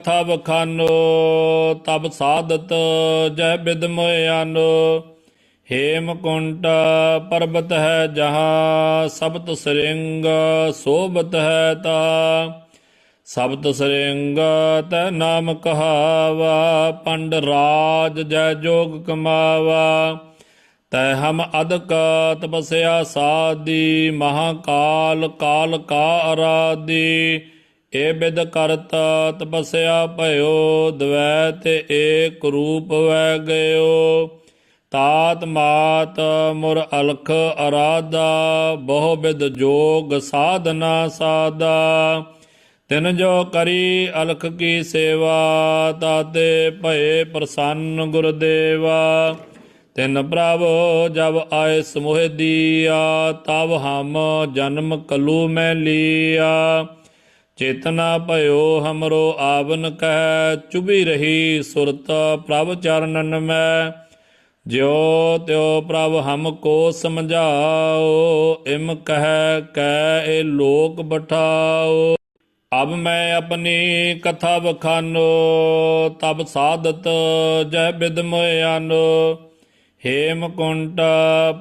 ਕਥਾ ਖਾਨੋ, ਤਬ ਸਾਧਤ ਜੈ ਬਿਦ ਮੋਇਆਨੋ ਹੇਮ ਕੁੰਟ ਪਰਬਤ ਹੈ ਜਹਾਂ, ਸਬਤ ਸਰਿੰਗ ਸੋਬਤ ਹੈ ਤਾ ਸਬਤ ਸਰਿੰਗ ਤੈ ਨਾਮ ਕਹਾਵਾ, ਪੰਡ ਰਾਜ ਜੈ ਜੋਗ ਕਮਾਵਾ। ਤੈ ਹਮ ਅਦਕ ਤਪਸਿਆ ਸਾਦੀ, ਮਹਾਕਾਲ ਕਾਲ ਕਾ ਅਰਾਦੀ। ਏ ਬਿਦ ਕਰਤ ਤਪਸਿਆ ਭਇਓ, ਦਵੈ ਤੇ ਏਕ ਰੂਪ ਵੈ ਗਇਓ। ਤਾਤ ਮਾਤ ਮੁਰ ਅਲਖ ਅਰਾਦਾ ਬਹੁ ਬਿਦ ਜੋਗ ਸਾਧਨਾ ਸਾਦਾ ਤਿਨ ਜੋ ਕਰੀ ਅਲਖ ਕੀ ਸੇਵਾ, ਤਾਤੇ ਭਏ ਪ੍ਰਸੰਨ ਗੁਰਦੇਵਾ ਤਿਨ ਪ੍ਰਭ ਜਬ ਆਏ ਸਮੋਹ ਦੀਆ ਤਬ ਹਮ ਜਨਮ ਕਲੂ ਮੈਂ ਲੀਆ। ਚੇਤਨਾ ਭਇਓ, ਹਮਰੋ ਆਵਨ ਕਹਿ ਚੁਬੀ ਰਹੀ ਸੁਰਤ ਪ੍ਰਭ ਚਰਨਨ ਮੈਂ। ਜਿਉ ਤਿਉ ਪ੍ਰਭ ਹਮ ਕੋ ਸਮਝਾਓ, ਇਮ ਕਹਿ ਕੈ ਇਹ ਲੋਕ ਬਠਾਓ। ਅਬ ਮੈਂ ਆਪਣੀ ਕਥਾ ਵਖਾਨੋ, ਤਬ ਸਾਧਤ ਜੈ ਬਿਦ ਮੋਇਆਨੋ ਹੇਮ ਕੁੰਟ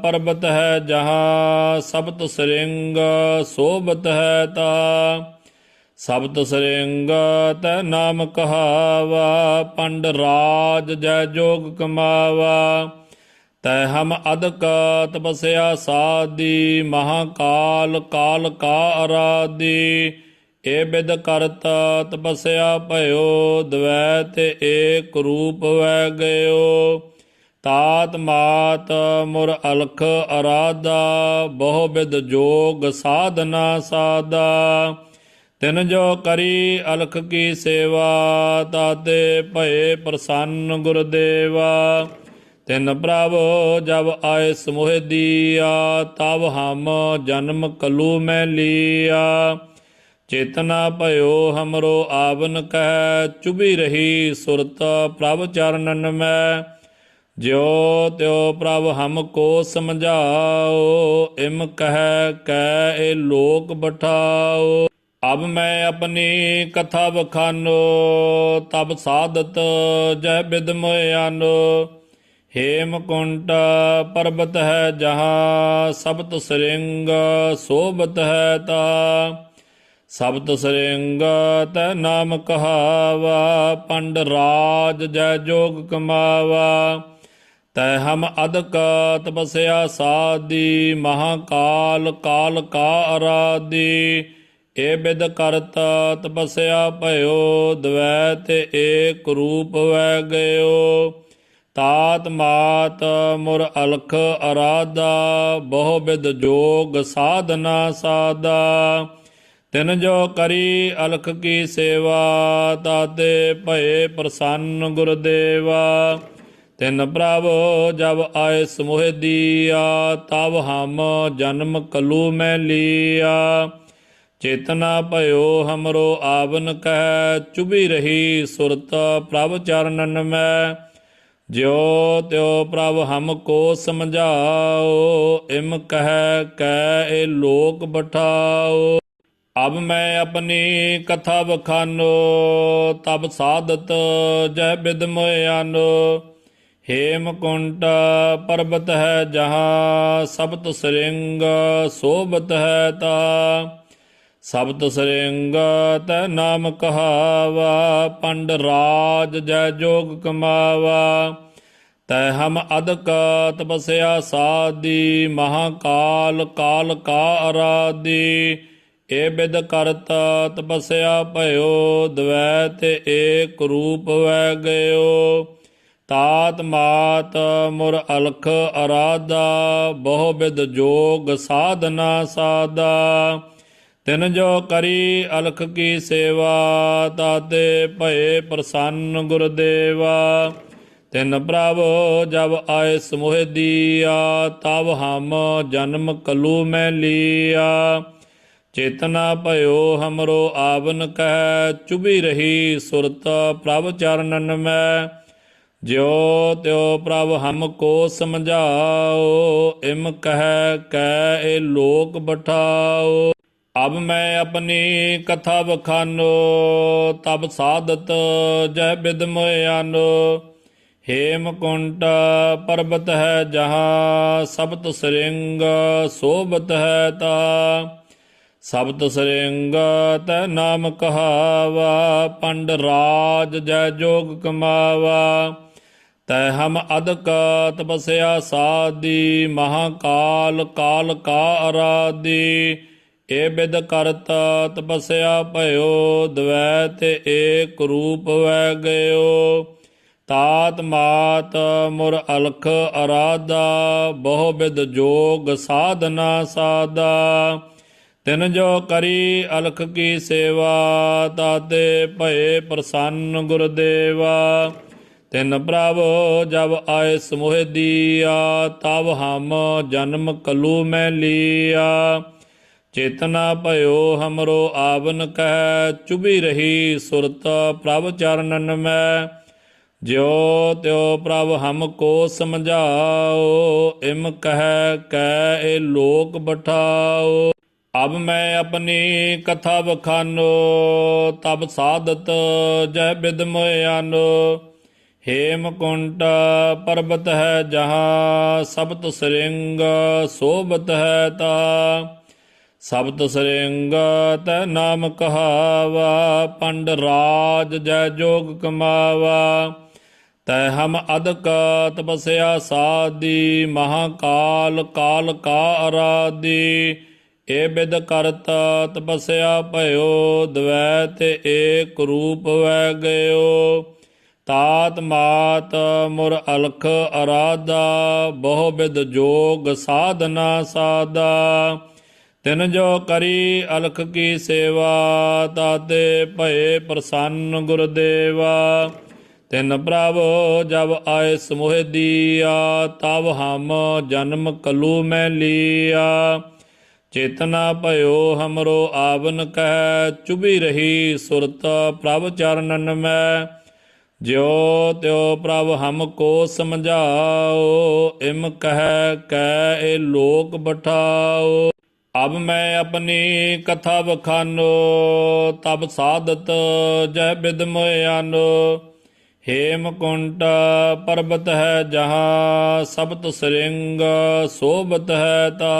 ਪਰਬਤ ਹੈ ਜਹਾਂ, ਸਬਤ ਸਰਿੰਗ ਸੋਬਤ ਹੈ ਤਾ। ਸਬਤ ਸਰਿੰਗ ਤੈ ਨਾਮ ਕਹਾਵਾ, ਪੰਡ ਰਾਜ ਜੈ ਜੋਗ ਕਮਾਵਾ। ਤੈ ਹਮ ਅਦਕ ਤਪਸਿਆ ਸਾਦੀ, ਮਹਾਕਾਲ ਕਾਲ ਕਾ ਅਰਾਦੀ। ਏ ਬਿਦ ਕਰਤ ਤਪਸਿਆ ਭਇਓ ਦਵੈਤ ਏਕ ਰੂਪ ਵੈ ਗਇਓ। ਤਾਤ ਮਾਤ ਮੁਰ ਅਲਖ ਅਰਾਦਾ, ਬਹੁ ਬਿਦ ਜੋਗ ਸਾਧਨਾ ਸਾਦਾ। ਤਿਨ ਜੋ ਕਰੀ ਅਲਖ ਕੀ ਸੇਵਾ, ਤਾਤੇ ਭਏ ਪ੍ਰਸੰਨ ਗੁਰਦੇਵਾ। ਤਿਨ ਪ੍ਰਭ ਜਬ ਆਏ ਸਮੋਹ ਦੀਆ, ਤਬ ਹਮ ਜਨਮ ਕਲੂ ਮੈਂ ਲੀਆ। ਚੇਤਨਾ ਭਇਓ ਹਮਰੋ ਆਵਨ ਕਹਿ ਚੁਬੀ ਰਹੀ ਸੁਰਤ ਪ੍ਰਭ ਚਰਨਨ ਮੈਂ। ਜਿਉ ਤਿਉ ਪ੍ਰਭ ਹਮ ਕੋ ਸਮਝਾਓ, ਇਮ ਕਹਿ ਕੈ ਇਹ ਲੋਕ ਬਠਾਓ। ਅਬ ਮੈਂ ਆਪਣੀ ਕਥਾ ਬਖਾਨੋ ਤਬ ਸਾਧਤ ਜੈ ਬਿਦ ਮੋਇਆਨੋ ਹੇਮ ਕੁੰਟ ਪਰਬਤ ਹੈ ਜਹਾਂ, ਸਬਤ ਸਰਿੰਗ ਸੋਬਤ ਹੈ ਤਾ। ਸਬਤ ਸਰਿੰਗ ਤੈ ਨਾਮ ਕਹਾਵਾ, ਪੰਡ ਰਾਜ ਜੈ ਜੋਗ ਕਮਾਵਾ। ਤੈ ਹਮ ਅਦਕ ਤਪਸਿਆ ਸਾਦੀ, ਮਹਾਕਾਲ ਕਾਲ ਕਾ ਅਰਾਦੀ। ਏ ਬਿਦ ਕਰਤ ਤਪਸਿਆ ਭਇਓ, ਦਵੈ ਤੇ ਏਕ ਰੂਪ ਵੈ ਗਇਓ। ਤਾਤ ਮਾਤ ਮੁਰ ਅਲਖ ਅਰਾਦਾ ਬਹੁ ਬਿਦ ਜੋਗ ਸਾਧਨਾ ਸਾਦਾ ਤਿਨ ਜੋ ਕਰੀ ਅਲਖ ਕੀ ਸੇਵਾ, ਤਾਤੇ ਭਏ ਪ੍ਰਸੰਨ ਗੁਰਦੇਵਾ। ਤਿਨ ਪ੍ਰਭ ਜਬ ਆਏ ਸਮੋਹ ਦੀਆ, ਤਬ ਹਮ ਜਨਮ ਕਲੂ ਮੈਂ ਲੀਆ। ਚੇਤਨਾ ਭਇਓ ਹਮਰੋ ਆਵਨ ਕਹਿ ਚੁਬੀ ਰਹੀ ਸੁਰਤ ਪ੍ਰਭ ਚਰਨਨ ਮੈਂ। ਜਿਉ ਤਿਉ ਪ੍ਰਭ ਹਮ ਕੋ ਸਮਝਾਓ, ਇਮ ਕਹਿ ਕੈ ਇਹ ਲੋਕ ਬਠਾਓ। ਅਬ ਮੈਂ ਆਪਣੀ ਕਥਾ ਬਖਾਨੋ ਤਬ ਸਾਧਤ ਜੈ ਬਿਦ ਮੋਇਆਨੋ ਹੇਮ ਕੁੰਟ ਪਰਬਤ ਹੈ ਜਹਾਂ, ਸਬਤ ਸਰਿੰਗ ਸੋਬਤ ਹੈ ਤਾ। ਸਬਤ ਸਰਿੰਗ ਤੈ ਨਾਮ ਕਹਾਵਾ, ਪੰਡ ਰਾਜ ਜੈ ਜੋਗ ਕਮਾਵਾ। ਤੈ ਹਮ ਅਦਕ ਤਪਸਿਆ ਸਾਦੀ, ਮਹਾਕਾਲ ਕਾਲ ਕਾ ਅਰਾਦੀ। ਏ ਬਿਦ ਕਰਤ ਤਪਸਿਆ ਭਇਓ ਦਵੈਤ ਏਕ ਰੂਪ ਵੈ ਗਇਓ। ਤਾਤ ਮਾਤ ਮੁਰ ਅਲਖ ਅਰਾਦਾ, ਬਹੁ ਬਿਦ ਜੋਗ ਸਾਧਨਾ ਸਾਦਾ। ਤਿਨ ਜੋ ਕਰੀ ਅਲਖ ਕੀ ਸੇਵਾ, ਤਾਤੇ ਭਏ ਪ੍ਰਸੰਨ ਗੁਰਦੇਵਾ। ਤਿਨ ਪ੍ਰਭ ਜਬ ਆਏ ਸਮੋਹ ਦੀਆ, ਤਬ ਹਮ ਜਨਮ ਕਲੂ ਮੈਂ ਲੀਆ। ਚੇਤਨਾ ਭਇਓ ਹਮਰੋ ਆਵਨ ਕਹਿ ਚੁਬੀ ਰਹੀ ਸੁਰਤ ਪ੍ਰਭ ਚਰਨਨ ਮੈਂ। ਜਿਉ ਤਿਉ ਪ੍ਰਭ ਹਮ ਕੋ ਸਮਝਾਓ, ਇਮ ਕਹਿ ਕੈ ਇਹ ਲੋਕ ਬਠਾਓ। ਅਬ ਮੈਂ ਆਪਣੀ ਕਥਾ ਬਖਾਨੋ ਤਬ ਸਾਧਤ ਜੈ ਬਿਦ ਮੋਇਆਨੋ ਹੇਮ ਕੁੰਟ ਪਰਬਤ ਹੈ ਜਹਾਂ, ਸਬਤ ਸਰਿੰਗ ਸੋਬਤ ਹੈ ਤਾ। ਸਬਤ ਸਰਿੰਗ ਤੈ ਨਾਮ ਕਹਾਵਾ, ਪੰਡ ਰਾਜ ਜੈ ਜੋਗ ਕਮਾਵਾ। ਤੈ ਹਮ ਅਦਕ ਤਪਸਿਆ ਸਾਦੀ, ਮਹਾਕਾਲ ਕਾਲ ਕਾ ਅਰਾਦੀ। ਇਹ ਬਿਦ ਕਰਤ ਤਪਸਿਆ ਭਇਓ, ਦਵੈ ਤੇ ਏਕ ਰੂਪ ਵੈ ਗਇਓ। ਤਾਤ ਮਾਤ ਮੁਰ ਅਲਖ ਅਰਾਦਾ ਬਹੁ ਬਿਦ ਜੋਗ ਸਾਧਨਾ ਸਾਦਾ ਤਿਨ ਜੋ ਕਰੀ ਅਲਖ ਕੀ ਸੇਵਾ, ਤਾਤੇ ਭਏ ਪ੍ਰਸੰਨ ਗੁਰਦੇਵਾ। ਤਿਨ ਪ੍ਰਭ ਜਬ ਆਏ ਸਮੋਹ ਦੀਆ, ਤਬ ਹਮ ਜਨਮ ਕਲੂ ਮੈਂ ਲੀਆ। ਚੇਤਨਾ ਭਇਓ, ਹਮਰੋ ਆਵਨ ਕਹਿ ਚੁਬੀ ਰਹੀ ਸੁਰਤ ਪ੍ਰਭ ਚਰਨਨ ਮੈਂ। ਜਿਉ ਤਿਉ ਪ੍ਰਭ ਹਮ ਕੋ ਸਮਝਾਓ, ਇਮ ਕਹਿ ਕੈ ਇਹ ਲੋਕ ਬਠਾਓ। ਅਬ ਮੈਂ ਆਪਣੀ ਕਥਾ ਬਖਾਨੋ ਤਬ ਸਾਧਤ ਜੈ ਬਿਦ ਮੋਇਆਨੋ ਹੇਮ ਕੁੰਟ ਪਰਬਤ ਹੈ ਜਹਾਂ, ਸਬਤ ਸਰਿੰਗ ਸੋਬਤ ਹੈ ਤਾ। ਸਬਤ ਸਰਿੰਗ ਤੈ ਨਾਮ ਕਹਾਵਾ, ਪੰਡ ਰਾਜ ਜੈ ਜੋਗ ਕਮਾਵਾ। ਤੈ ਹਮ ਅਦਕ ਤਪਸਿਆ ਸਾਦੀ, ਮਹਾਕਾਲ ਕਾਲ ਕਾ ਅਰਾਦੀ। ਏ ਬਿਦ ਕਰਤ ਤਪਸਿਆ ਭਇਓ ਦਵੈਤ ਏਕ ਰੂਪ ਵੈ ਗਇਓ। ਤਾਤ ਮਾਤ ਮੁਰ ਅਲਖ ਅਰਾਦਾ, ਬਹੁ ਬਿਦ ਜੋਗ ਸਾਧਨਾ ਸਾਦਾ। ਤਿਨ ਜੋ ਕਰੀ ਅਲਖ ਕੀ ਸੇਵਾ ਤਾਤੇ ਭਏ ਪ੍ਰਸੰਨ ਗੁਰਦੇਵਾ। ਤਿਨ ਪ੍ਰਭ ਜਬ ਆਏ ਸਮੋਹ ਦੀਆ, ਤਬ ਹਮ ਜਨਮ ਕਲੂ ਮੈਂ ਲੀਆ। ਚੇਤਨਾ ਭਇਓ ਹਮਰੋ ਆਵਨ ਕਹਿ ਚੁਬੀ ਰਹੀ ਸੁਰਤ ਪ੍ਰਭ ਚਰਨਨ ਮੈਂ। ਜਿਉ ਤਿਉ ਪ੍ਰਭ ਹਮ ਕੋ ਸਮਝਾਓ, ਇਮ ਕਹਿ ਕੈ ਇਹ ਲੋਕ ਬਠਾਓ। ਅਬ ਮੈਂ ਆਪਣੀ ਕਥਾ ਬਖਾਨੋ ਤਬ ਸਾਧਤ ਜੈ ਬਿਦ ਮੋਇਆਨੋ। ਹੇਮ ਕੁੰਟ ਪਰਬਤ ਹੈ ਜਹਾਂ, ਸਬਤ ਸਰਿੰਗ ਸੋਬਤ ਹੈ ਤਾ।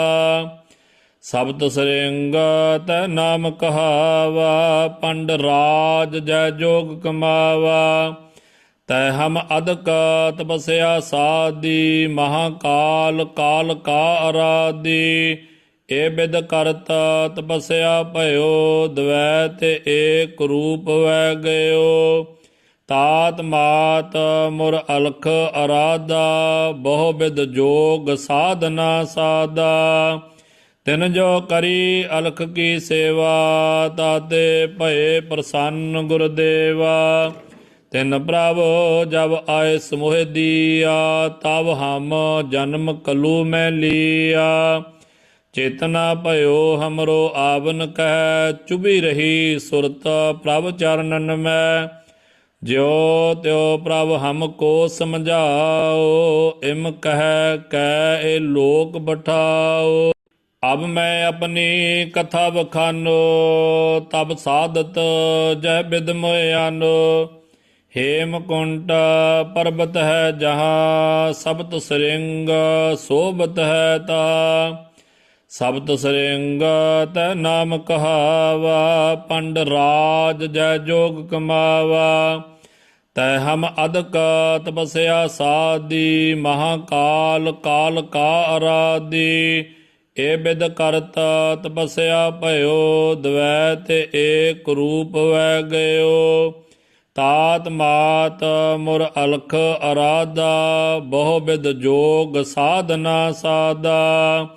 ਸਬਤ ਸਰਿੰਗ ਤੈ ਨਾਮ ਕਹਾਵਾ, ਪੰਡ ਰਾਜ ਜੈ ਜੋਗ ਕਮਾਵਾ। ਤੈ ਹਮ ਅਦਕ ਤਪਸਿਆ ਸਾਦੀ, ਮਹਾਕਾਲ ਕਾਲ ਕਾ ਅਰਾਦੀ। ਏ ਬਿਦ ਕਰਤ ਤਪਸਿਆ ਭਇਓ, ਦਵੈ ਤੇ ਏਕ ਰੂਪ ਵੈ ਗਇਓ। ਤਾਤ ਮਾਤ ਮੁਰ ਅਲਖ ਅਰਾਦਾ ਬਹੁ ਬਿਦ ਜੋਗ ਸਾਧਨਾ ਸਾਦਾ ਤਿਨ ਜੋ ਕਰੀ ਅਲਖ ਕੀ ਸੇਵਾ, ਤਾਤੇ ਭਏ ਪ੍ਰਸੰਨ ਗੁਰਦੇਵਾ। ਤਿਨ ਪ੍ਰਭ ਜਬ ਆਏ ਸਮੋਹ ਦੀਆ, ਤਬ ਹਮ ਜਨਮ ਕਲੂ ਮੈਂ ਲੀਆ। ਚੇਤਨਾ ਭਇਓ ਹਮਰੋ ਆਵਨ ਕਹਿ ਚੁਬੀ ਰਹੀ ਸੁਰਤ ਪ੍ਰਭ ਚਰਨਨ ਮੈਂ। ਜਿਉ ਤਿਉ ਪ੍ਰਭ ਹਮ ਕੋ ਸਮਝਾਓ, ਇਮ ਕਹਿ ਕੈ ਇਹ ਲੋਕ ਬਠਾਓ। ਅਬ ਮੈਂ ਆਪਣੀ ਕਥਾ ਬਖਾਨੋ ਤਬ ਸਾਧਤ ਜੈ ਬਿਦ ਮੋਇਆਨੋ ਹੇਮ ਕੁੰਟ ਪਰਬਤ ਹੈ ਜਹਾਂ, ਸਬਤ ਸਰਿੰਗ ਸੋਬਤ ਹੈ ਤਾ। ਸਬਤ ਸਰਿੰਗ ਤੈ ਨਾਮ ਕਹਾਵਾ, ਪੰਡ ਰਾਜ ਜੈ ਜੋਗ ਕਮਾਵਾ। ਤੈ ਹਮ ਅਦਕ ਤਪਸਿਆ ਸਾਦੀ, ਮਹਾਕਾਲ ਕਾਲ ਕਾ ਅਰਾਦੀ। ਏ ਬਿਦ ਕਰਤ ਤਪਸਿਆ ਭਇਓ ਦਵੈਤ ਏਕ ਰੂਪ ਵੈ ਗਇਓ। ਤਾਤ ਮਾਤ ਮੁਰ ਅਲਖ ਅਰਾਦਾ, ਬਹੁ ਬਿਦ ਜੋਗ ਸਾਧਨਾ ਸਾਦਾ।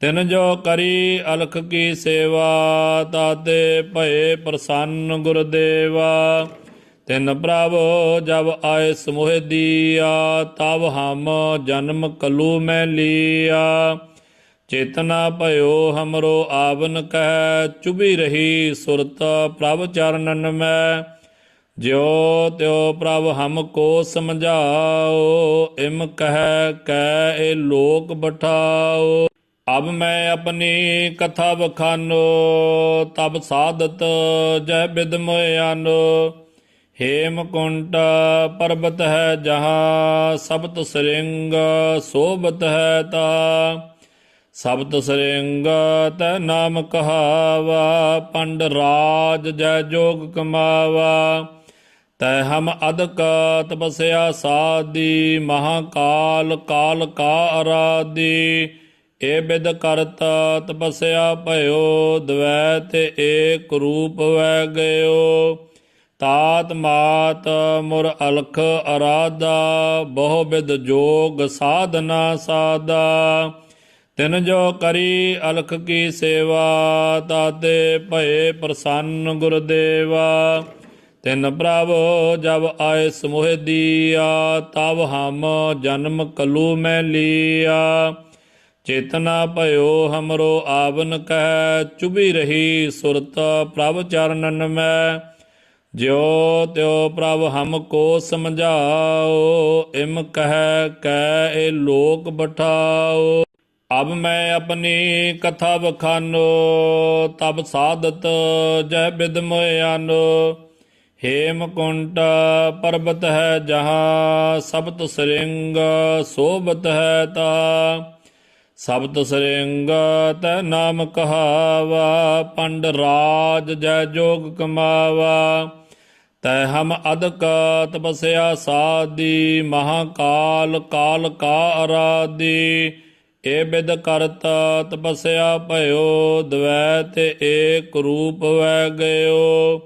ਤਿਨ ਜੋ ਕਰੀ ਅਲਖ ਕੀ ਸੇਵਾ, ਤਾਤੇ ਭਏ ਪ੍ਰਸੰਨ ਗੁਰਦੇਵਾ। ਤਿਨ ਪ੍ਰਭ ਜਬ ਆਏ ਸਮੋਹ ਦੀਆ, ਤਬ ਹਮ ਜਨਮ ਕਲੂ ਮੈਂ ਲੀਆ। ਚੇਤਨਾ ਭਇਓ ਹਮਰੋ ਆਵਨ ਕਹਿ ਚੁਬੀ ਰਹੀ ਸੁਰਤ ਪ੍ਰਭ ਚਰਨਨ ਮੈਂ। ਜਿਉ ਤਿਉ ਪ੍ਰਭ ਹਮ ਕੋ ਸਮਝਾਓ, ਇਮ ਕਹਿ ਕੈ ਇਹ ਲੋਕ ਬਠਾਓ। ਅਬ ਮੈਂ ਆਪਣੀ ਕਥਾ ਬਖਾਨੋ ਤਬ ਸਾਧਤ ਜੈ ਬਿਦ ਮੋਇਆਨੋ ਹੇਮ ਕੁੰਟ ਪਰਬਤ ਹੈ ਜਹਾਂ, ਸਬਤ ਸਰਿੰਗ ਸੋਬਤ ਹੈ ਤਾ ਸਬਤ ਸਰਿੰਗ ਤੈ ਨਾਮ ਕਹਾਵਾ, ਪੰਡ ਰਾਜ ਜੈ ਜੋਗ ਕਮਾਵਾ। ਤੈ ਹਮ ਅਦਕ ਤਪਸਿਆ ਸਾਦੀ, ਮਹਾਕਾਲ ਕਾਲ ਕਾ ਅਰਾਦੀ। ਏ ਬਿਦ ਕਰਤ ਤਪਸਿਆ ਭਇਓ, ਦਵੈ ਤੇ ਏਕ ਰੂਪ ਵੈ ਗਇਓ। ਤਾਤ ਮਾਤ ਮੁਰ ਅਲਖ ਅਰਾਦਾ ਬਹੁ ਬਿਦ ਜੋਗ ਸਾਧਨਾ ਸਾਦਾ ਤਿਨ ਜੋ ਕਰੀ ਅਲਖ ਕੀ ਸੇਵਾ, ਤਾਤੇ ਭਏ ਪ੍ਰਸੰਨ ਗੁਰਦੇਵਾ ਤਿਨ ਪ੍ਰਭ ਜਬ ਆਏ ਸਮੋਹ ਦੀਆ ਤਬ ਹਮ ਜਨਮ ਕਲੂ ਮੈਂ ਲੀਆ। ਚੇਤਨਾ ਭਇਓ ਹਮਰੋ ਆਵਨ ਕਹਿ ਚੁਬੀ ਰਹੀ ਸੁਰਤ ਪ੍ਰਭ ਚਰਨਨ ਮੈਂ। ਜਿਉ ਤਿਉ ਪ੍ਰਭ ਹਮ ਕੋ ਸਮਝਾਓ, ਇਮ ਕਹਿ ਕੈ ਇਹ ਲੋਕ ਬਠਾਓ। ਅਬ ਮੈਂ ਆਪਣੀ ਕਥਾ ਬਖਾਨੋ ਤਬ ਸਾਧਤ ਜਹ ਬਿਦ ਮੋਇਆਨੋ ਹੇਮ ਕੁੰਟ ਪਰਬਤ ਹੈ ਜਹਾਂ, ਸਬਤ ਸਰਿੰਗ ਸੋਬਤ ਹੈ ਤਾ। ਸਬਤ ਸਰਿੰਗ ਤੈ ਨਾਮ ਕਹਾਵਾ, ਪੰਡ ਰਾਜ ਜੈ ਜੋਗ ਕਮਾਵਾ। ਤੈ ਹਮ ਅਦਕ ਤਪਸਿਆ ਸਾਦੀ, ਮਹਾਕਾਲ ਕਾਲ ਕਾ ਅਰਾਦੀ। ਏ ਬਿਦ ਕਰਤ ਤਪਸਿਆ ਭਇਓ ਦਵੈਤ ਏਕ ਰੂਪ ਵੈ ਗਇਓ।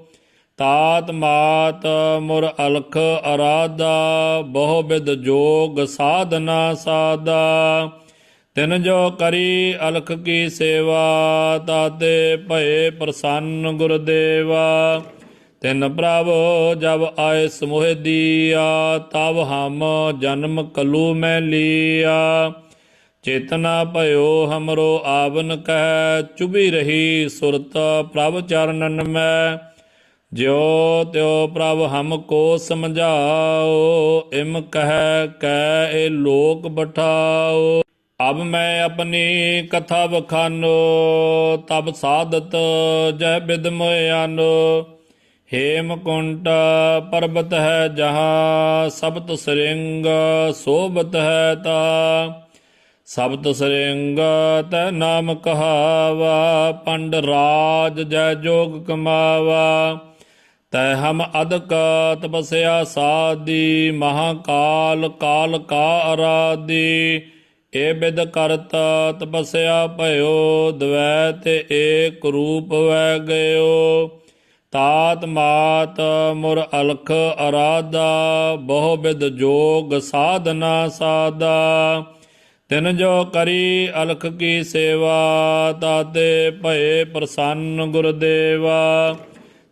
ਤਾਤ ਮਾਤ ਮੁਰ ਅਲਖ ਅਰਾਦਾ, ਬਹੁ ਬਿਦ ਜੋਗ ਸਾਧਨਾ ਸਾਦਾ। ਤਿਨ ਜੋ ਕਰੀ ਅਲਖ ਕੀ ਸੇਵਾ, ਤਾਤੇ ਭਏ ਪ੍ਰਸੰਨ ਗੁਰਦੇਵਾ। ਤਿਨ ਪ੍ਰਭ ਜਬ ਆਏ ਸਮੋਹ ਦੀਆ, ਤਬ ਹਮ ਜਨਮ ਕਲੂ ਮੈਂ ਲੀਆ। ਚੇਤਨਾ ਭਇਓ ਹਮਰੋ ਆਵਨ ਕਹਿ ਚੁਬੀ ਰਹੀ ਸੁਰਤ ਪ੍ਰਭ ਚਰਨਨ ਮੈਂ। ਜਿਉ ਤਿਉ ਪ੍ਰਭ ਹਮ ਕੋ ਸਮਝਾਓ, ਇਮ ਕਹਿ ਕੈ ਇਹ ਲੋਕ ਬਠਾਓ। ਅਬ ਮੈਂ ਆਪਣੀ ਕਥਾ ਬਖਾਨੋ ਤਬ ਸਾਧਤ ਜੈ ਬਿਦ ਮੋਇਆਨੋ। ਹੇਮ ਕੁੰਟ ਪਰਬਤ ਹੈ ਜਹਾਂ, ਸਬਤ ਸਰਿੰਗ ਸੋਬਤ ਹੈ ਤਾ। ਸਬਤ ਸਰਿੰਗ ਤੈ ਨਾਮ ਕਹਾਵਾ, ਪੰਡ ਰਾਜ ਜੈ ਜੋਗ ਕਮਾਵਾ। ਤੈ ਹਮ ਅਦਕ ਤਪਸਿਆ ਸਾਦੀ, ਮਹਾਕਾਲ ਕਾਲ ਕਾ ਅਰਾਦੀ। ਇਹ ਬਿਦ ਕਰਤ ਤਪਸਿਆ ਭਇਓ, ਦਵੈ ਤੇ ਏਕ ਰੂਪ ਵੈ ਗਇਓ। ਤਾਤ ਮਾਤ ਮੁਰ ਅਲਖ ਅਰਾਦਾ ਬਹੁ ਬਿਦ ਜੋਗ ਸਾਧਨਾ ਸਾਦਾ ਤਿਨ ਜੋ ਕਰੀ ਅਲਖ ਕੀ ਸੇਵਾ, ਤਾਤੇ ਭਏ ਪ੍ਰਸੰਨ ਗੁਰਦੇਵਾ।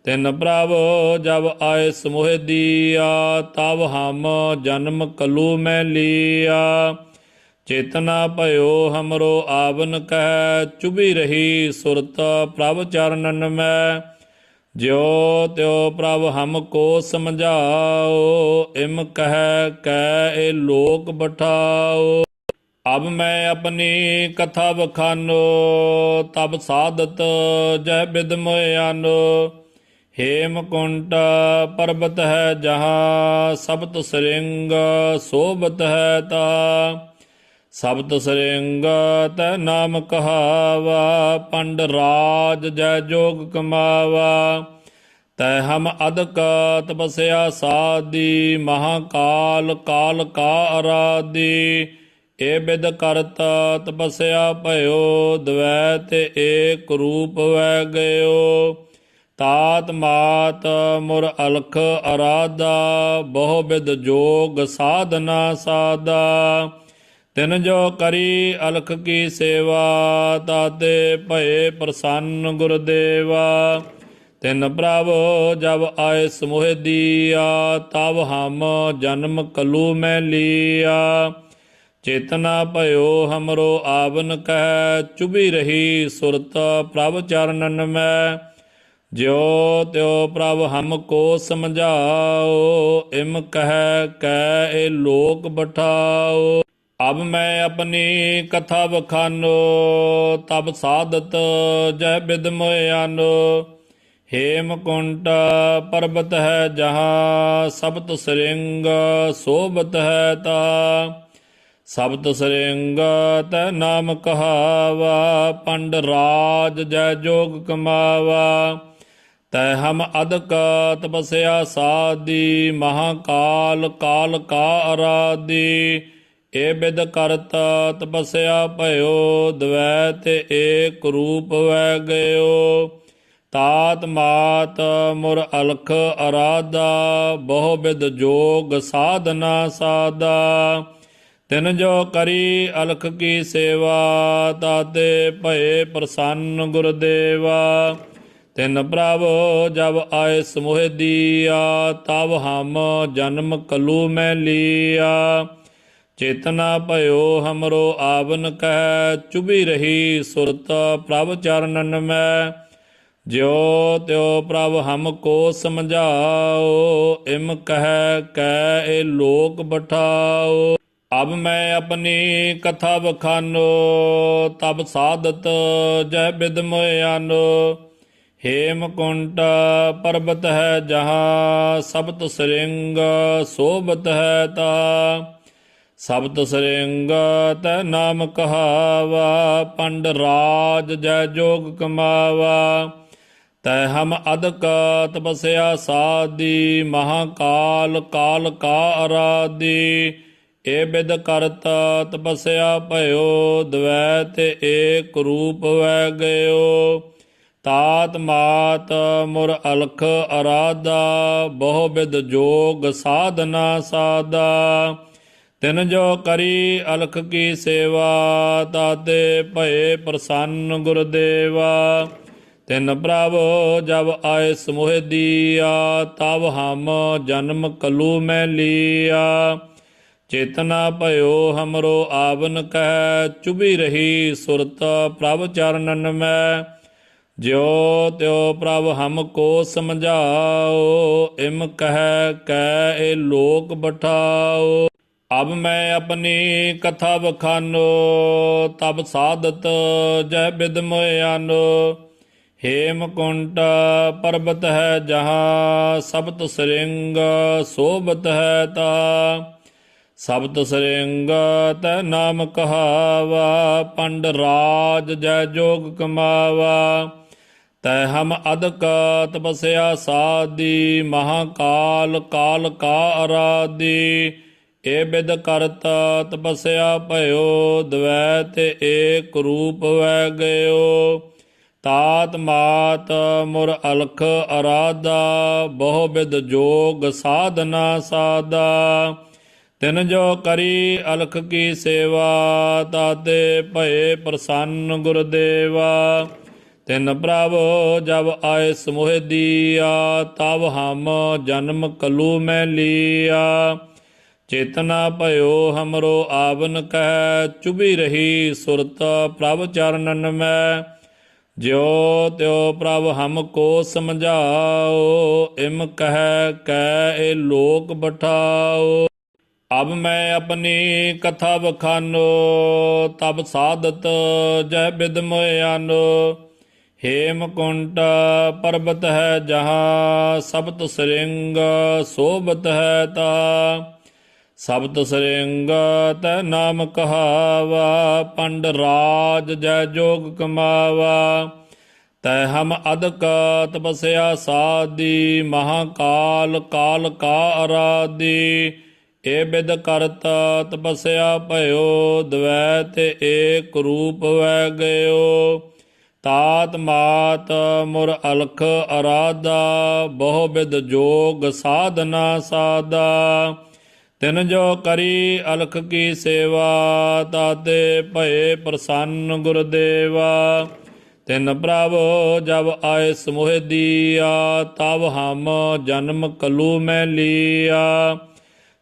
ਤਿਨ ਪ੍ਰਭ ਜਬ ਆਏ ਸਮੋਹ ਦੀਆ, ਤਬ ਹਮ ਜਨਮ ਕਲੂ ਮੈਂ ਲੀਆ। ਚੇਤਨਾ ਭਇਓ ਹਮਰੋ ਆਵਨ ਕਹਿ ਚੁਬੀ ਰਹੀ ਸੁਰਤ ਪ੍ਰਭ ਚਰਨਨ ਮੈਂ। ਜਿਉ ਤਿਉ ਪ੍ਰਭ ਹਮ ਕੋ ਸਮਝਾਓ, ਇਮ ਕਹਿ ਕੈ ਇਹ ਲੋਕ ਬਠਾਓ। ਅਬ ਮੈਂ ਆਪਣੀ ਕਥਾ ਬਖਾਨੋ ਤਬ ਸਾਧਤ ਜਹ ਬਿਦ ਮੋਇਆਨੋ ਹੇਮ ਕੁੰਟ ਪਰਬਤ ਹੈ ਜਹਾਂ, ਸਬਤ ਸਰਿੰਗ ਸੋਬਤ ਹੈ ਤਾ। ਸਬਤ ਸਰਿੰਗ ਤੈ ਨਾਮ ਕਹਾਵਾ, ਪੰਡ ਰਾਜ ਜੈ ਜੋਗ ਕਮਾਵਾ। ਤੈ ਹਮ ਅਦਕ ਤਪਸਿਆ ਸਾਦੀ, ਮਹਾਕਾਲ ਕਾਲ ਕਾ ਅਰਾਦੀ ਏ ਬਿਦ ਕਰਤ ਤਪਸਿਆ ਭਇਓ ਦਵੈਤ ਏਕ ਰੂਪ ਵੈ ਗਇਓ। ਤਾਤ ਮਾਤ ਮੁਰ ਅਲਖ ਅਰਾਦਾ, ਬਹੁ ਬਿਦ ਜੋਗ ਸਾਧਨਾ ਸਾਦਾ। ਤਿਨ ਜੋ ਕਰੀ ਅਲਖ ਕੀ ਸੇਵਾ, ਤਾਤੇ ਭਏ ਪ੍ਰਸੰਨ ਗੁਰਦੇਵਾ। ਤਿਨ ਪ੍ਰਭ ਜਬ ਆਏ ਸਮੋਹ ਦੀਆ, ਤਬ ਹਮ ਜਨਮ ਕਲੂ ਮੈਂ ਲੀਆ। ਚੇਤਨਾ ਭਇਓ ਹਮਰੋ ਆਵਨ ਕਹਿ ਚੁਬੀ ਰਹੀ ਸੁਰਤ ਪ੍ਰਭ ਚਰਨਨ ਮੈਂ। ਜਿਉ ਤਿਉ ਪ੍ਰਭ ਹਮ ਕੋ ਸਮਝਾਓ, ਇਮ ਕਹਿ ਕੈ ਇਹ ਲੋਕ ਬਠਾਓ। ਅਬ ਮੈਂ ਆਪਣੀ ਕਥਾ ਬਖਾਨੋ ਤਬ ਸਾਧਤ ਜੈ ਬਿਦ ਮੋਇਆਨੋ। ਹੇਮ ਕੁੰਟ ਪਰਬਤ ਹੈ ਜਹਾਂ, ਸਬਤ ਸਰਿੰਗ ਸੋਬਤ ਹੈ ਤਾ। ਸਬਤ ਸਰਿੰਗ ਤੈ ਨਾਮ ਕਹਾਵਾ, ਪੰਡ ਰਾਜ ਜੈ ਜੋਗ ਕਮਾਵਾ। ਤੈ ਹਮ ਅਦਕ ਤਪਸਿਆ ਸਾਦੀ, ਮਹਾਕਾਲ ਕਾਲ ਕਾ ਅਰਾਦੀ। ਏ ਬਿਦ ਕਰਤ ਤਪਸਿਆ ਭਇਓ, ਦਵੈ ਤੇ ਏਕ ਰੂਪ ਵੈ ਗਇਓ। ਤਾਤ ਮਾਤ ਮੁਰ ਅਲਖ ਅਰਾਦਾ ਬਹੁ ਬਿਦ ਜੋਗ ਸਾਧਨਾ ਸਾਦਾ ਤਿਨ ਜੋ ਕਰੀ ਅਲਖ ਕੀ ਸੇਵਾ, ਤਾਤੇ ਭਏ ਪ੍ਰਸੰਨ ਗੁਰਦੇਵਾ ਤਿਨ ਪ੍ਰਭ ਜਬ ਆਏ ਸਮੋਹ ਦੀਆ, ਤਬ ਹਮ ਜਨਮ ਕਲੂ ਮੈਂ ਲੀਆ। ਚੇਤਨਾ ਭਇਓ ਹਮਰੋ ਆਵਨ ਕਹਿ ਚੁਬੀ ਰਹੀ ਸੁਰਤ ਪ੍ਰਭ ਚਰਨਨ ਮੈਂ। ਜਿਉ ਤਿਉ ਪ੍ਰਭ ਹਮ ਕੋ ਸਮਝਾਓ, ਇਮ ਕਹਿ ਕੈ ਇਹ ਲੋਕ ਬਠਾਓ। ਅਬ ਮੈਂ ਆਪਣੀ ਕਥਾ ਬਖਾਨੋ ਤਬ ਸਾਧਤ ਜੈ ਬਿਦ ਮੋਇਆਨੋ ਹੇਮ ਕੁੰਟ ਪਰਬਤ ਹੈ ਜਹਾਂ, ਸਬਤ ਸਰਿੰਗ ਸੋਬਤ ਹੈ ਤਾ ਸਬਤ ਸਰਿੰਗ ਤੈ ਨਾਮ ਕਹਾਵਾ, ਪੰਡ ਰਾਜ ਜੈ ਜੋਗ ਕਮਾਵਾ। ਤੈ ਹਮ ਅਦਕ ਤਪਸਿਆ ਸਾਦੀ, ਮਹਾਕਾਲ ਕਾਲ ਕਾ ਅਰਾਦੀ। ਏ ਬਿਦ ਕਰਤ ਤਪਸਿਆ ਭਇਓ, ਦਵੈਤ ਏਕ ਰੂਪ ਵੈ ਗਇਓ। ਤਾਤ ਮਾਤ ਮੁਰ ਅਲਖ ਅਰਾਦਾ, ਬਹੁ ਬਿਦ ਜੋਗ ਸਾਧਨਾ ਸਾਦਾ। ਤਿਨ ਜੋ ਕਰੀ ਅਲਖ ਕੀ ਸੇਵਾ, ਤਾਤੇ ਭਏ ਪ੍ਰਸੰਨ ਗੁਰਦੇਵਾ ਤਿਨ ਪ੍ਰਭ ਜਬ ਆਏ ਸਮੋਹ ਦੀਆ, ਤਬ ਹਮ ਜਨਮ ਕਲੂ ਮੈਂ ਲੀਆ। ਚੇਤਨਾ ਭਇਓ ਹਮਰੋ ਆਵਨ ਕਹਿ ਚੁਬੀ ਰਹੀ ਸੁਰਤ ਪ੍ਰਭ ਚਰਨਨ ਮੈਂ। ਜਿਉ ਤਿਉ ਪ੍ਰਭ ਹਮ ਕੋ ਸਮਝਾਓ, ਇਮ ਕਹਿ ਕੈ ਇਹ ਲੋਕ ਬਠਾਓ। ਅਬ ਮੈਂ ਆਪਣੀ ਕਥਾ ਵਖਾਨੋ, ਤਬ ਸਾਧਤ ਜਹ ਬਿਦ ਮੋਇਆਨੋ। ਹੇਮ ਕੁੰਟ ਪਰਬਤ ਹੈ ਜਹਾਂ, ਸਬਤ ਸਰਿੰਗ ਸੋਬਤ ਹੈ ਤਾ। ਸਬਤ ਸਰਿੰਗ ਤੈ ਨਾਮ ਕਹਾਵਾ, ਪੰਡ ਰਾਜ ਜੈ ਜੋਗ ਕਮਾਵਾ। ਤੈ ਹਮ ਅਦਕ ਤਪਸਿਆ ਸਾਦੀ, ਮਹਾਕਾਲ ਕਾਲ ਕਾ ਅਰਾਦੀ। ਏ ਬਿਦ ਕਰਤਾ ਤਪਸਿਆ ਭਇਓ, ਦਵੈ ਤੇ ਏਕ ਰੂਪ ਵੈ ਗਇਓ। ਤਾਤ ਮਾਤ ਮੁਰ ਅਲਖ ਅਰਾਦਾ ਬਹੁ ਬਿਦ ਜੋਗ ਸਾਧਨਾ ਸਾਦਾ ਤਿਨ ਜੋ ਕਰੀ ਅਲਖ ਕੀ ਸੇਵਾ, ਤਾਤੇ ਭਏ ਪ੍ਰਸੰਨ ਗੁਰਦੇਵਾ ਤਿਨ ਪ੍ਰਭ ਜਬ ਆਏ ਸਮੋਹ ਦੀਆ ਤਬ ਹਮ ਜਨਮ ਕਲੂ ਮੈਂ ਲੀਆ। ਚੇਤਨਾ ਭਇਓ ਹਮਰੋ ਆਵਨ ਕਹਿ ਚੁਬੀ ਰਹੀ ਸੁਰਤ ਪ੍ਰਭ ਚਰਨਨ ਮੈਂ। ਜਿਉ ਤਿਉ ਪ੍ਰਭ ਹਮ ਕੋ ਸਮਝਾਓ, ਇਮ ਕਹਿ ਕੈ ਇਹ ਲੋਕ ਬਠਾਓ। ਅਬ ਮੈਂ ਆਪਣੀ ਕਥਾ ਬਖਾਨੋ ਤਬ ਸਾਧਤ ਜਹ ਬਿਦ ਮੋਇਆਨੋ ਹੇਮ ਕੁੰਟ ਪਰਬਤ ਹੈ ਜਹਾਂ, ਸਬਤ ਸਰਿੰਗ ਸੋਬਤ ਹੈ ਤਾ। ਸਬਤ ਸਰਿੰਗ ਤੈ ਨਾਮ ਕਹਾਵਾ, ਪੰਡ ਰਾਜ ਜੈ ਜੋਗ ਕਮਾਵਾ। ਤੈ ਹਮ ਅਦਕ ਤਪਸਿਆ ਸਾਦੀ, ਮਹਾਕਾਲ ਕਾਲ ਕਾ ਅਰਾਦੀ। ਏ ਬਿਦ ਕਰਤ ਤਪਸਿਆ ਭਇਓ ਦਵੈਤ ਏਕ ਰੂਪ ਵੈ ਗਇਓ। ਤਾਤ ਮਾਤ ਮੁਰ ਅਲਖ ਅਰਾਦਾ, ਬਹੁ ਬਿਦ ਜੋਗ ਸਾਧਨਾ ਸਾਦਾ। ਤਿਨ ਜੋ ਕਰੀ ਅਲਖ ਕੀ ਸੇਵਾ, ਤਾਤੇ ਭਏ ਪ੍ਰਸੰਨ ਗੁਰਦੇਵਾ ਤਿਨ ਪ੍ਰਭ ਜਬ ਆਏ ਸਮੋਹ ਦੀਆ, ਤਬ ਹਮ ਜਨਮ ਕਲੂ ਮੈਂ ਲੀਆ।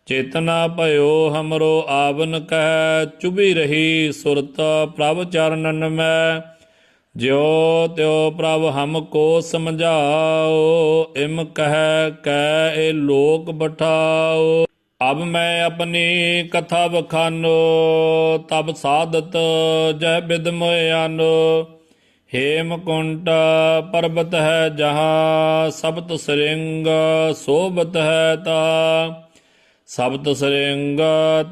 ਚੇਤਨਾ ਭਇਓ ਹਮਰੋ ਆਵਨ ਕਹਿ ਚੁਬੀ ਰਹੀ ਸੁਰਤ ਪ੍ਰਭ ਚਰਨਨ ਮੈਂ। ਜਿਉ ਤਿਉ ਪ੍ਰਭ ਹਮ ਕੋ ਸਮਝਾਓ, ਇਮ ਕਹਿ ਕੈ ਇਹ ਲੋਕ ਬਠਾਓ। ਅਬ ਮੈਂ ਆਪਣੀ ਕਥਾ ਬਖਾਨੋ ਤਬ ਸਾਧਤ ਜੈ ਬਿਦ ਮੋਇਆਨੋ। ਹੇਮਕੁੰਟ ਪਰਬਤ ਹੈ ਜਹਾਂ, ਸਬਤ ਸਰਿੰਗ ਸੋਬਤ ਹੈ ਤਾ। ਸਬਤ ਸਰਿੰਗ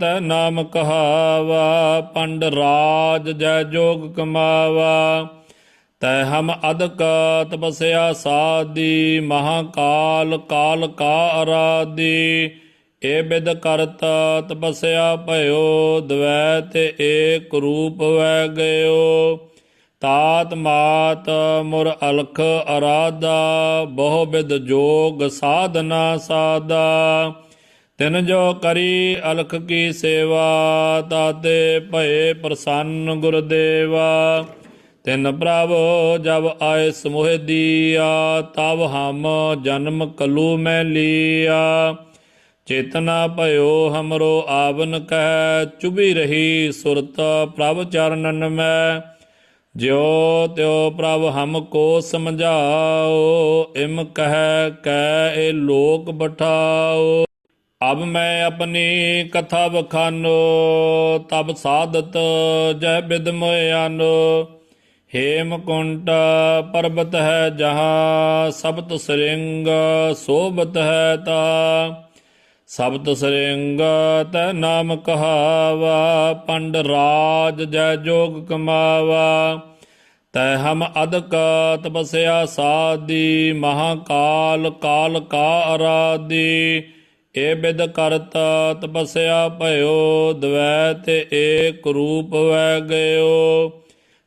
ਤੈ ਨਾਮ ਕਹਾਵਾ, ਪੰਡ ਰਾਜ ਜੈ ਜੋਗ ਕਮਾਵਾ। ਤੈ ਹਮ ਅਦਕ ਤਪਸਿਆ ਸਾਦੀ, ਮਹਾਕਾਲ ਕਾਲ ਕਾ ਅਰਾਦੀ। ਏ ਬਿਦ ਕਰਤ ਤਪਸਿਆ ਭਇਓ, ਦਵੈ ਤੇ ਏਕ ਰੂਪ ਵੈ ਗਇਓ। ਤਾਤ ਮਾਤ ਮੁਰ ਅਲਖ ਅਰਾਦਾ ਬਹੁ ਬਿਦ ਜੋਗ ਸਾਧਨਾ ਸਾਦਾ ਤਿਨ ਜੋ ਕਰੀ ਅਲਖ ਕੀ ਸੇਵਾ, ਤਾਤੇ ਭਏ ਪ੍ਰਸੰਨ ਗੁਰਦੇਵਾ। ਤਿਨ ਪ੍ਰਭ ਜਬ ਆਏ ਸਮੋਹ ਦੀਆ, ਤਬ ਹਮ ਜਨਮ ਕਲੂ ਮੈਂ ਲੀਆ। ਚੇਤਨਾ ਭਇਓ, ਹਮਰੋ ਆਵਨ ਕਹਿ ਚੁਬੀ ਰਹੀ ਸੁਰਤ ਪ੍ਰਭ ਚਰਨਨ ਮੈਂ। ਜਿਉ ਤਿਉ ਪ੍ਰਭ ਹਮ ਕੋ ਸਮਝਾਓ, ਇਮ ਕਹਿ ਕੈ ਇਹ ਲੋਕ ਬਠਾਓ। ਅਬ ਮੈਂ ਆਪਣੀ ਕਥਾ ਬਖਾਨੋ ਤਬ ਸਾਧਤ ਜੈ ਬਿਦ ਮੋਇਆਨੋ ਹੇਮਕੁੰਟ ਪਰਬਤ ਹੈ ਜਹਾਂ, ਸਬਤ ਸਰਿੰਗ ਸੋਬਤ ਹੈ ਤਾ। ਸਬਤ ਸਰਿੰਗ ਤੈ ਨਾਮ ਕਹਾਵਾ, ਪੰਡ ਰਾਜ ਜੈ ਜੋਗ ਕਮਾਵਾ। ਤੈ ਹਮ ਅਦਕ ਤਪਸਿਆ ਸਾਦੀ, ਮਹਾਕਾਲ ਕਾਲ ਕਾ ਅਰਾਦੀ ਏ ਬਿਦ ਕਰਤ ਤਪਸਿਆ ਭਇਓ ਦਵੈਤ ਏਕ ਰੂਪ ਵੈ ਗਇਓ।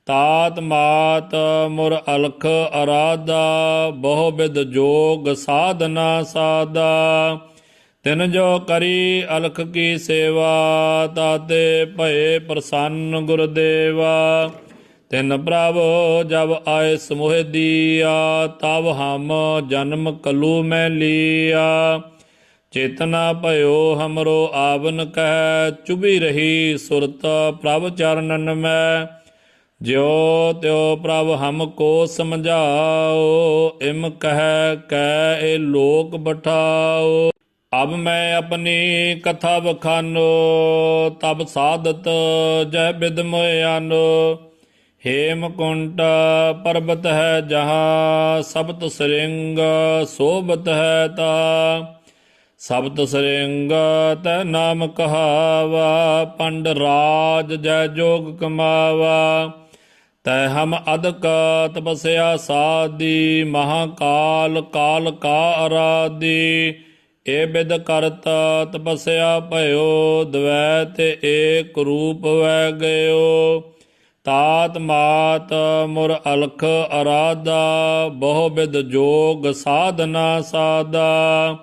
ਤਾਤ ਮਾਤ ਮੁਰ ਅਲਖ ਅਰਾਦਾ, ਬਹੁ ਬਿਦ ਜੋਗ ਸਾਧਨਾ ਸਾਦਾ। ਤਿਨ ਜੋ ਕਰੀ ਅਲਖ ਕੀ ਸੇਵਾ, ਤਾਤੇ ਭਏ ਪ੍ਰਸੰਨ ਗੁਰਦੇਵਾ। ਤਿਨ ਪ੍ਰਭ ਜਬ ਆਏ ਸਮੋਹ ਦੀਆ, ਤਬ ਹਮ ਜਨਮ ਕਲੂ ਮੈਂ ਲੀਆ। ਚੇਤਨਾ ਭਇਓ ਹਮਰੋ ਆਵਨ ਕਹਿ ਚੁਬੀ ਰਹੀ ਸੁਰਤ ਪ੍ਰਭ ਚਰਨਨ ਮੈਂ। ਜਿਉ ਤਿਉ ਪ੍ਰਭ ਹਮ ਕੋ ਸਮਝਾਓ, ਇਮ ਕਹਿ ਕੈ ਇਹ ਲੋਕ ਬਠਾਓ। ਅਬ ਮੈਂ ਆਪਣੀ ਕਥਾ ਵਖਾਨੋ ਤਬ ਸਾਧਤ ਜੈ ਬਿਦ ਮੋਇਆਨੋ ਹੇਮਕੁੰਟ ਪਰਬਤ ਹੈ ਜਹਾਂ, ਸਬਤ ਸਰਿੰਗ ਸੋਬਤ ਹੈ ਤਾ। ਸਬਤ ਸਰਿੰਗ ਤੈ ਨਾਮ ਕਹਾਵਾ, ਪੰਡ ਰਾਜ ਜੈ ਜੋਗ ਕਮਾਵਾ। ਤੈ ਹਮ ਅਦਕ ਤਪਸਿਆ ਸਾਦੀ, ਮਹਾਕਾਲ ਕਾਲ ਕਾ ਅਰਾਦੀ। ਏ ਬਿਦ ਕਰਤ ਤਪਸਿਆ ਭਇਓ, ਦਵੈ ਤੇ ਏਕ ਰੂਪ ਵੈ ਗਇਓ। ਤਾਤ ਮਾਤ ਮੁਰ ਅਲਖ ਅਰਾਦਾ ਬਹੁ ਬਿਦ ਜੋਗ ਸਾਧਨਾ ਸਾਦਾ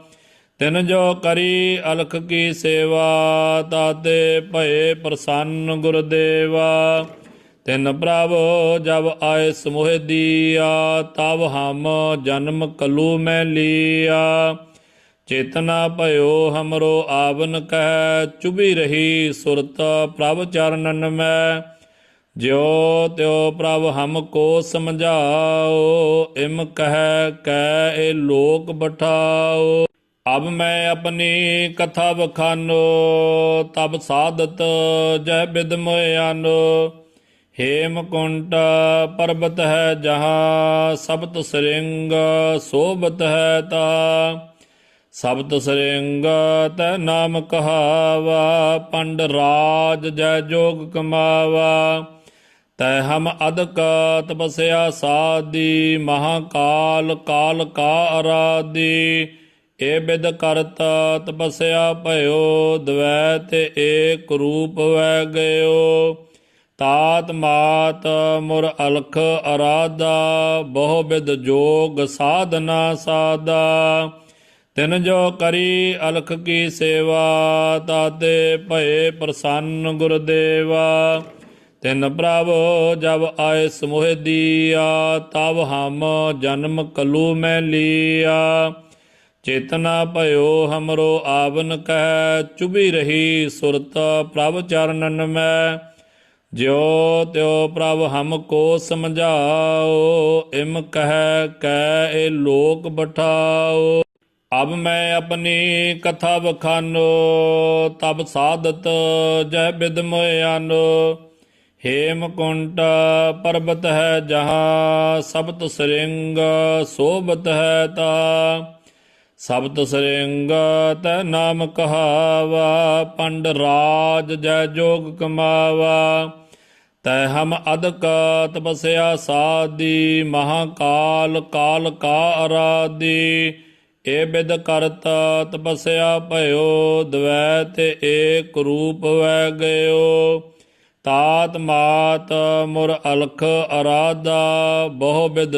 ਤਿਨ ਜੋ ਕਰੀ ਅਲਖ ਕੀ ਸੇਵਾ, ਤਾਤੇ ਭਏ ਪ੍ਰਸੰਨ ਗੁਰਦੇਵਾ। ਤਿਨ ਪ੍ਰਭ ਜਬ ਆਏ ਸਮੋਹ ਦੀਆ, ਤਬ ਹਮ ਜਨਮ ਕਲੂ ਮੈਂ ਲੀਆ। ਚੇਤਨਾ ਭਇਓ, ਹਮਰੋ ਆਵਨ ਕਹਿ ਚੁਬੀ ਰਹੀ ਸੁਰਤ ਪ੍ਰਭ ਚਰਨਨ ਮੈਂ। ਜਿਉ ਤਿਉ ਪ੍ਰਭ ਹਮ ਕੋ ਸਮਝਾਓ, ਇਮ ਕਹਿ ਕੈ ਇਹ ਲੋਕ ਬਠਾਓ। ਅਬ ਮੈਂ ਆਪਣੀ ਕਥਾ ਬਖਾਨੋ ਤਬ ਸਾਧਤ ਜੈ ਬਿਦ ਮੋਇਆਨੋ ਹੇਮਕੁੰਟ ਪਰਬਤ ਹੈ ਜਹਾਂ, ਸਬਤ ਸਰਿੰਗ ਸੋਬਤ ਹੈ ਤਾ। ਸਬਤ ਸਰਿੰਗ ਤੈ ਨਾਮ ਕਹਾਵਾ, ਪੰਡ ਰਾਜ ਜੈ ਜੋਗ ਕਮਾਵਾ। ਤੈ ਹਮ ਅਦਕ ਤਪਸਿਆ ਸਾਦੀ, ਮਹਾਕਾਲ ਕਾਲ ਕਾ ਅਰਾਦੀ। ਏ ਬਿਦ ਕਰਤ ਤਪਸਿਆ ਭਇਓ ਦਵੈਤ ਏਕ ਰੂਪ ਵੈ ਗਇਓ। ਤਾਤ ਮਾਤ ਮੁਰ ਅਲਖ ਅਰਾਦਾ, ਬਹੁ ਬਿਦ ਜੋਗ ਸਾਧਨਾ ਸਾਦਾ। ਤਿਨ ਜੋ ਕਰੀ ਅਲਖ ਕੀ ਸੇਵਾ, ਤਾਤੇ ਭਏ ਪ੍ਰਸੰਨ ਗੁਰਦੇਵਾ ਤਿਨ ਪ੍ਰਭ ਜਬ ਆਏ ਸਮੋਹ ਦੀਆ, ਤਬ ਹਮ ਜਨਮ ਕਲੂ ਮੈਂ ਲੀਆ। ਚੇਤਨਾ ਭਇਓ ਹਮਰੋ ਆਵਨ ਕਹਿ ਚੁਬੀ ਰਹੀ ਸੁਰਤ ਪ੍ਰਭ ਚਰਨਨ ਮੈਂ। ਜਿਉ ਤਿਉ ਪ੍ਰਭ ਹਮ ਕੋ ਸਮਝਾਓ, ਇਮ ਕਹਿ ਕੈ ਇਹ ਲੋਕ ਬਠਾਓ। ਅਬ ਮੈਂ ਆਪਣੀ ਕਥਾ ਵਖਾਨੋ, ਤਬ ਸਾਧਤ ਜੈ ਬਿਦ ਮੋਇਆਨੋ ਹੇਮ ਕੁੰਟ ਪਰਬਤ ਹੈ ਜਹਾਂ, ਸਬਤ ਸਰਿੰਗ ਸੋਬਤ ਹੈ ਤਾ। ਸਬਤ ਸਰਿੰਗ ਤੈ ਨਾਮ ਕਹਾਵਾ, ਪੰਡ ਰਾਜ ਜੈ ਜੋਗ ਕਮਾਵਾ। ਤੈ ਹਮ ਅਦਕ ਤਪਸਿਆ ਸਾਦੀ, ਮਹਾਕਾਲ ਕਾਲ ਕਾ ਅਰਾਦੀ। ਏ ਬਿਦ ਕਰਤ ਤਪਸਿਆ ਭਇਓ, ਦਵੈ ਤੇ ਏਕ ਰੂਪ ਵੈ ਗਇਓ। ਤਾਤ ਮਾਤ ਮੁਰ ਅਲਖ ਅਰਾਧਾ, ਬਹੁ ਬਿਦ